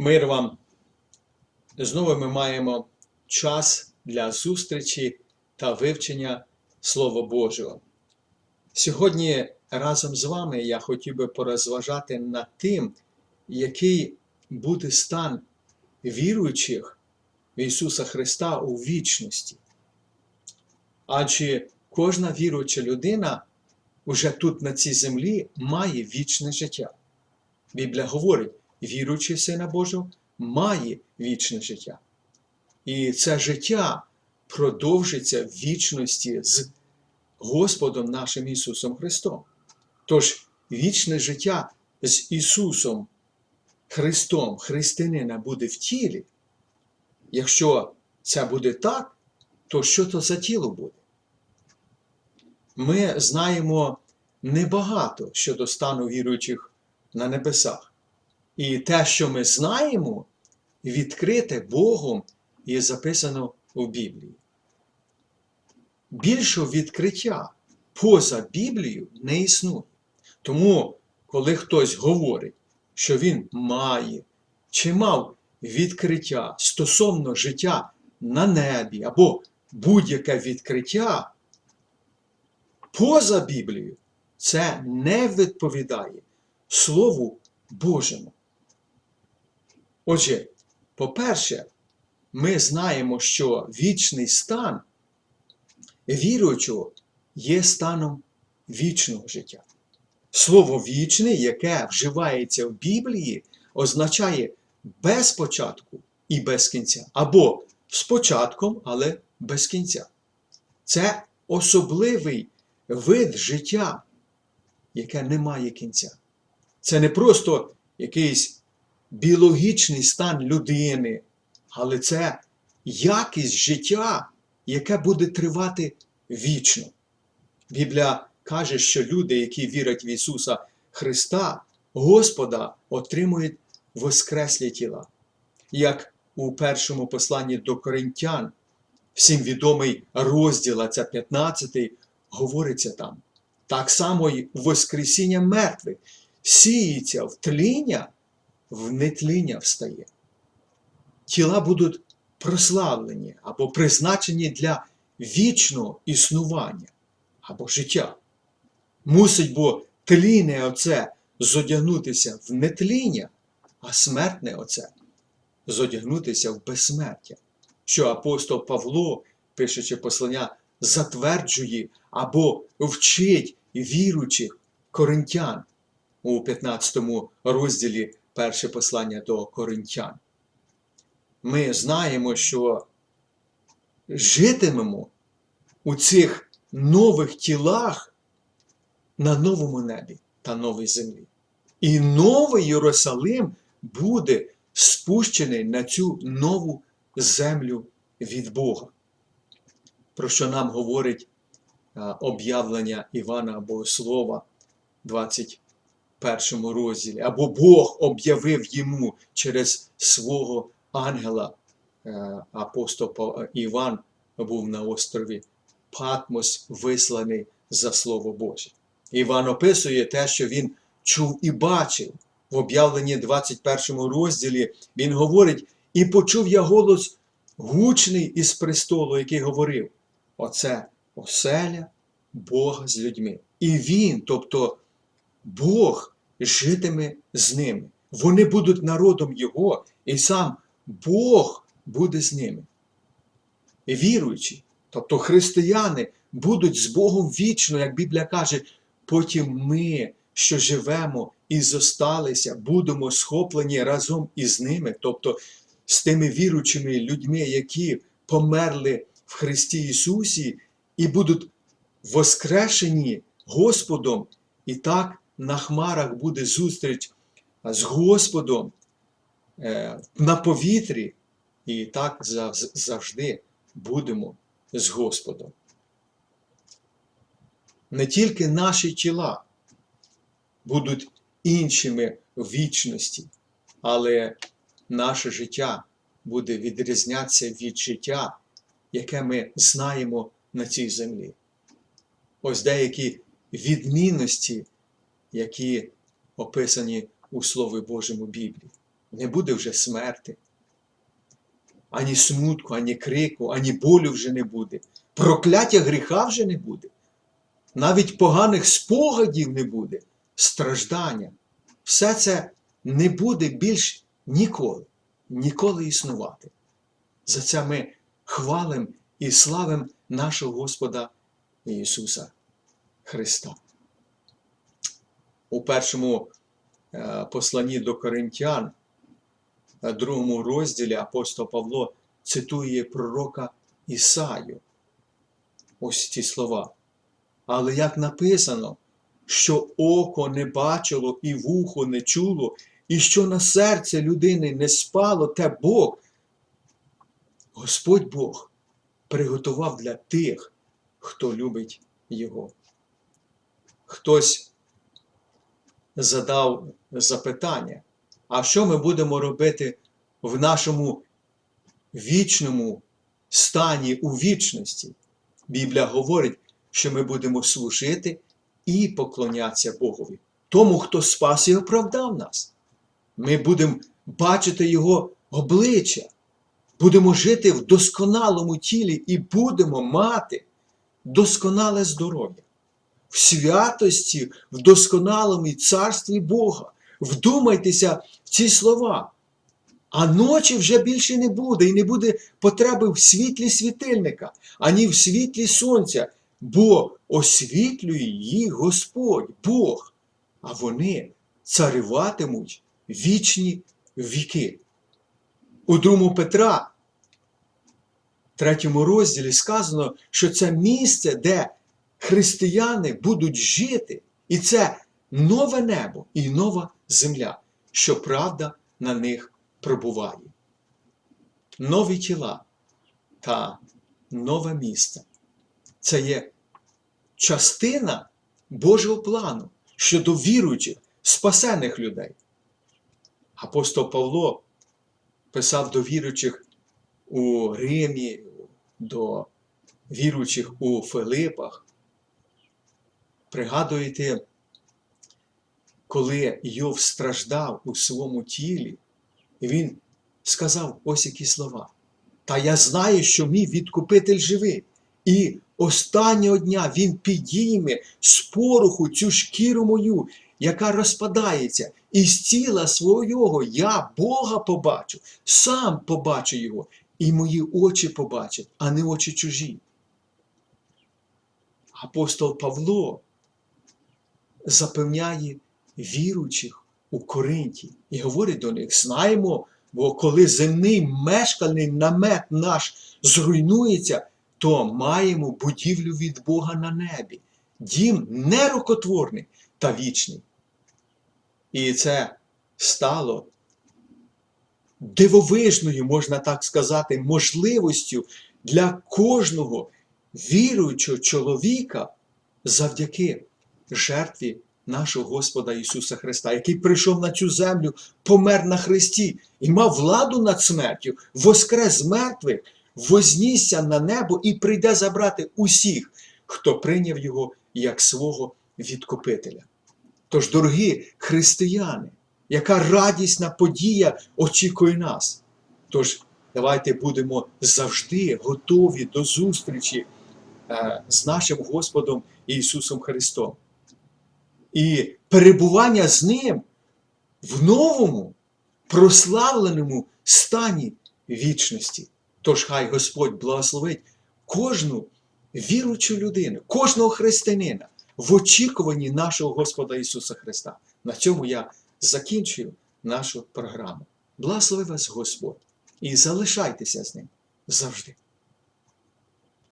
Мир вам. Знову ми маємо час для зустрічі та вивчення Слова Божого. Сьогодні разом з вами я хотів би порозважати над тим, який буде стан віруючих в Ісуса Христа у вічності. Адже кожна віруюча людина уже тут на цій землі має вічне життя. Біблія говорить, віруючий Сина Божого має вічне життя. І це життя продовжиться в вічності з Господом нашим Ісусом Христом. Тож вічне життя з Ісусом Христом християнина буде в тілі. Якщо це буде так, то що то за тіло буде? Ми знаємо небагато щодо стану віруючих на небесах. І те, що ми знаємо, відкрите Богом і записано у Біблії. Більшого відкриття поза Біблією не існує. Тому, коли хтось говорить, що він має чи мав відкриття стосовно життя на небі або будь-яке відкриття поза Біблією, це не відповідає Слову Божому. Отже, по-перше, ми знаємо, що вічний стан віруючого є станом вічного життя. Слово вічне, яке вживається в Біблії, означає без початку і без кінця, або з початком, але без кінця. Це особливий вид життя, яке не має кінця. Це не просто якийсь біологічний стан людини, але це якість життя, яке буде тривати вічно. Біблія каже, що люди, які вірять в Ісуса Христа, Господа, отримують воскреслі тіла. Як у першому посланні до Коринтян, всім відомий розділ, а це 15, говориться там. Так само й Воскресіння мертвих сіється в тління, в нетління встає. Тіла будуть прославлені або призначені для вічного існування або життя. Мусить бо тлінне оце зодягнутися в нетління, а смертне оце зодягнутися в безсмертя. Що апостол Павло, пишучи послання, затверджує або вчить віруючих коринтян у 15 розділі перше послання до коринтян. Ми знаємо, що житимемо у цих нових тілах на новому небі та новій землі. І новий Єрусалим буде спущений на цю нову землю від Бога. Про що нам говорить об'явлення Івана Богослова, 21 розділі. Або Бог об'явив йому через свого ангела. Апостол Іван був на острові Патмос, висланий за Слово Боже. Іван описує те, що він чув і бачив. В об'явленні 21 розділі він говорить: і почув я голос гучний із престолу, який говорив: Оце оселя Бога з людьми. І Він, тобто Бог, житиме з ними. Вони будуть народом Його, і сам Бог буде з ними. Віруючі, тобто християни, будуть з Богом вічно, як Біблія каже, потім ми, що живемо і зосталися, будемо схоплені разом із ними, тобто з тими віруючими людьми, які померли в Христі Ісусі, і будуть воскрешені Господом. І так на хмарах буде зустріч з Господом е, на повітрі, і так завжди будемо з Господом. Не тільки наші тіла будуть іншими в вічності, але наше життя буде відрізнятися від життя, яке ми знаємо на цій землі. Ось деякі відмінності, які описані у Слові Божому Біблії. не буде вже смерти. Ані смутку, ані крику, ані болю вже не буде. Прокляття гріха вже не буде. Навіть поганих спогадів не буде, страждання. Все це не буде більш ніколи, ніколи існувати. За це ми хвалим і славим нашого Господа Ісуса Христа. У першому е, посланні до Коринтян, другому розділі апостол Павло цитує пророка Ісаю. Ось ці слова. Але як написано, що око не бачило і вухо не чуло, і що на серце людини не спало, те Бог, Господь Бог приготував для тих, хто любить Його. Хтось задав запитання, а що ми будемо робити в нашому вічному стані у вічності? Біблія говорить, що ми будемо служити і поклонятися Богові, тому, хто спас і оправдав нас. Ми будемо бачити Його обличчя, будемо жити в досконалому тілі і будемо мати досконале здоров'я, в святості, в досконалому царстві Бога. Вдумайтеся в ці слова. А ночі вже більше не буде, і не буде потреби в світлі світильника, ані в світлі сонця, бо освітлює їх Господь, Бог, а вони царюватимуть вічні віки. У 2 Петра, третьому розділі сказано, що це місце, де християни будуть жити, і це нове небо і нова земля, що правда на них пробуває. Нові тіла та нове місце. Це є частина Божого плану щодо віруючих, спасених людей. Апостол Павло писав до віруючих у Римі, до віруючих у Филипах. Пригадуєте, коли Йов страждав у своєму тілі, він сказав ось які слова. Та я знаю, що мій відкупитель живий, і останнього дня він підійме з пороху цю шкіру мою, яка розпадається, і з тіла свого я Бога побачу, сам побачу його, і мої очі побачать, а не очі чужі. Апостол Павло запевняє віруючих у Коринті і говорить до них: знаємо, бо коли земний мешкальний намет наш зруйнується, то маємо будівлю від Бога на небі, дім нерукотворний та вічний. І це стало дивовижною, можна так сказати, можливістю для кожного віруючого чоловіка завдяки жертві нашого Господа Ісуса Христа, який прийшов на цю землю, помер на Христі і мав владу над смертю, воскрес з мертвих, вознісся на небо і прийде забрати усіх, хто прийняв Його як свого відкупителя. Тож, дорогі християни, яка радісна подія очікує нас. Тож, давайте будемо завжди готові до зустрічі е, з нашим Господом Ісусом Христом. І перебування з Ним в новому, прославленому стані вічності. Тож хай Господь благословить кожну віручу людину, кожного християнина в очікуванні нашого Господа Ісуса Христа. На цьому я закінчую нашу програму. Благослови вас Господь і залишайтеся з ним завжди.